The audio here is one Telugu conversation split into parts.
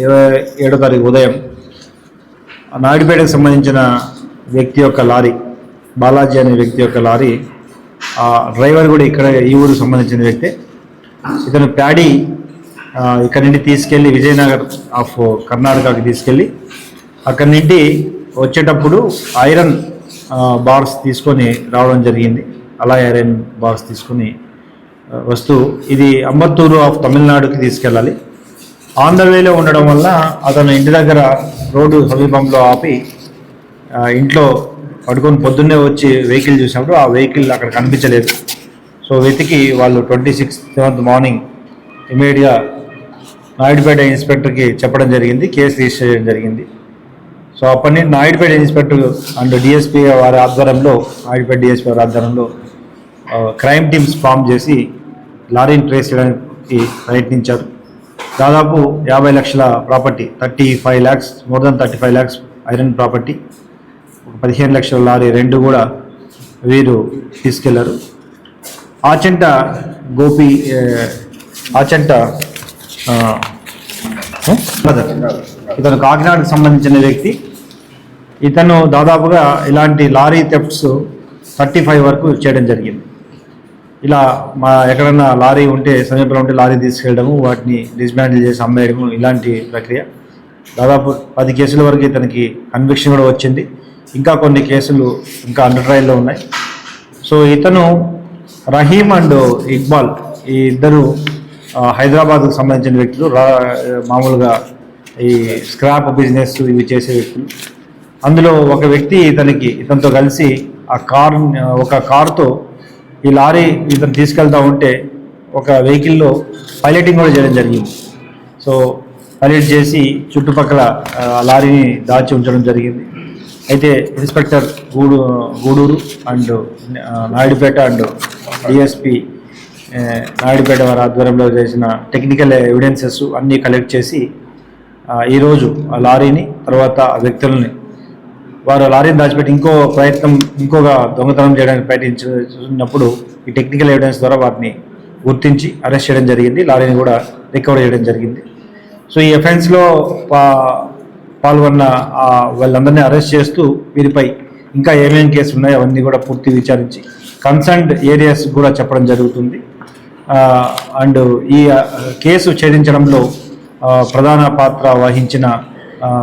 ఇరవై ఏడో తారీఖు ఉదయం నాయుడుపేటకు సంబంధించిన వ్యక్తి యొక్క లారీ బాలాజీ అనే వ్యక్తి యొక్క లారీ ఆ డ్రైవర్ కూడా ఇక్కడ ఈ ఊరికి సంబంధించిన వ్యక్తి. ఇతను ప్యాడీ ఇక్కడ నుండి తీసుకెళ్ళి విజయనగర్ ఆఫ్ కర్ణాటకకి తీసుకెళ్ళి అక్కడి నుండి వచ్చేటప్పుడు ఐరన్ బార్స్ తీసుకొని రావడం జరిగింది. అలా ఐరన్ బార్స్ తీసుకొని వస్తూ ఇది అంబత్తూరు ఆఫ్ తమిళనాడుకి తీసుకెళ్ళాలి. ఆన్ ద వేలో ఉండడం వల్ల అతను ఇంటి దగ్గర రోడ్డు సమీపంలో ఆపి ఇంట్లో పడుకొని పొద్దున్నే వచ్చి వెహికల్ చూసినప్పుడు ఆ వెహికల్ అక్కడ కనిపించలేదు. సో వెతికి వాళ్ళు ట్వంటీ సిక్స్ సెవెంత్ మార్నింగ్ ఇమీడియట్గా నాయుడుపేట ఇన్స్పెక్టర్కి చెప్పడం జరిగింది కేసు రిజిస్టర్ చేయడం జరిగింది. సో అప్పటి నుండి నాయుడుపేట ఇన్స్పెక్టర్ అండ్ డిఎస్పీ వారి ఆధ్వర్యంలో నాయుడుపేట డిఎస్పీ వారి ఆధ్వర్యంలో క్రైమ్ టీమ్స్ ఫామ్ చేసి లారీని ట్రేస్ చేయడానికి ప్రయత్నించారు. దాదాపు యాభై లక్షల property thirty five lakhs more than thirty five lakhs iron property. ఒక పదిహేను లక్షల లారీ రెండు కూడా వీరు తీసుకెళ్ళారు. ఆచంట గోపి ఆచంట బ్రదర్. ఇతను కాకినాడకు సంబంధించిన వ్యక్తి. ఇతను దాదాపుగా ఇలాంటి లారీ థెఫ్ట్స్ థర్టీ ఫైవ్ వరకు చేయడం జరిగింది. ఇలా మా ఎక్కడన్నా లారీ ఉంటే సమీపంలో ఉంటే లారీ తీసుకెళ్ళడము వాటిని డిస్మాండిల్ చేసి అమ్మేయడము ఇలాంటి ప్రక్రియ. దాదాపు పది కేసుల వరకు ఇతనికి కన్విక్షన్ కూడా వచ్చింది. ఇంకా కొన్ని కేసులు ఇంకా అండర్ ట్రయల్లో ఉన్నాయి. సో ఇతను రహీం అండ్ ఇక్బాల్ ఈ ఇద్దరు హైదరాబాద్కు సంబంధించిన వ్యక్తులు. రా మామూలుగా ఈ స్క్రాప్ బిజినెస్ ఇవి చేసే వ్యక్తులు. అందులో ఒక వ్యక్తి ఇతనికి ఇతనితో కలిసి ఆ కార్ ఒక కారుతో ఈ లారీ ఇతను తీసుకెళ్తా ఉంటే ఒక వెహికల్లో పైలటింగ్ కూడా చేయడం జరిగింది. సో పైలట్ చేసి చుట్టుపక్కల లారీని దాచి ఉంచడం జరిగింది. అయితే ఇన్స్పెక్టర్ గూడు Gudur and Naidupeta and DSP Naidupeta వారి ఆధ్వర్యంలో చేసిన టెక్నికల్ ఎవిడెన్సెస్ అన్నీ కలెక్ట్ చేసి ఈరోజు ఆ లారీని తర్వాత ఆ వ్యక్తులని వారు లారీని దాచిపెట్టి ఇంకో ప్రయత్నం ఇంకోగా దొంగతనం చేయడానికి ప్రయత్నించినప్పుడు ఈ టెక్నికల్ ఎవిడెన్స్ ద్వారా వారిని గుర్తించి అరెస్ట్ చేయడం జరిగింది. లారీని కూడా రికవర్ చేయడం జరిగింది. సో ఈ ఎఫెన్స్లో పా పాల్గొన్న వాళ్ళందరినీ అరెస్ట్ చేస్తూ వీరిపై ఇంకా ఏమేం కేసులు ఉన్నాయో అవన్నీ కూడా పూర్తి విచారించి కన్సర్న్డ్ ఏరియాస్ కూడా చెప్పడం జరుగుతుంది. అండ్ ఈ కేసు ఛేదించడంలో ప్రధాన పాత్ర వహించిన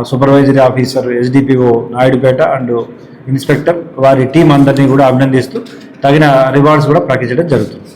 supervisory officer SDPO Naidupeta and inspector వారి టీం అందరినీ కూడా అభినందిస్తూ తగిన రివార్డ్స్ కూడా ప్రకటించడం జరుగుతుంది.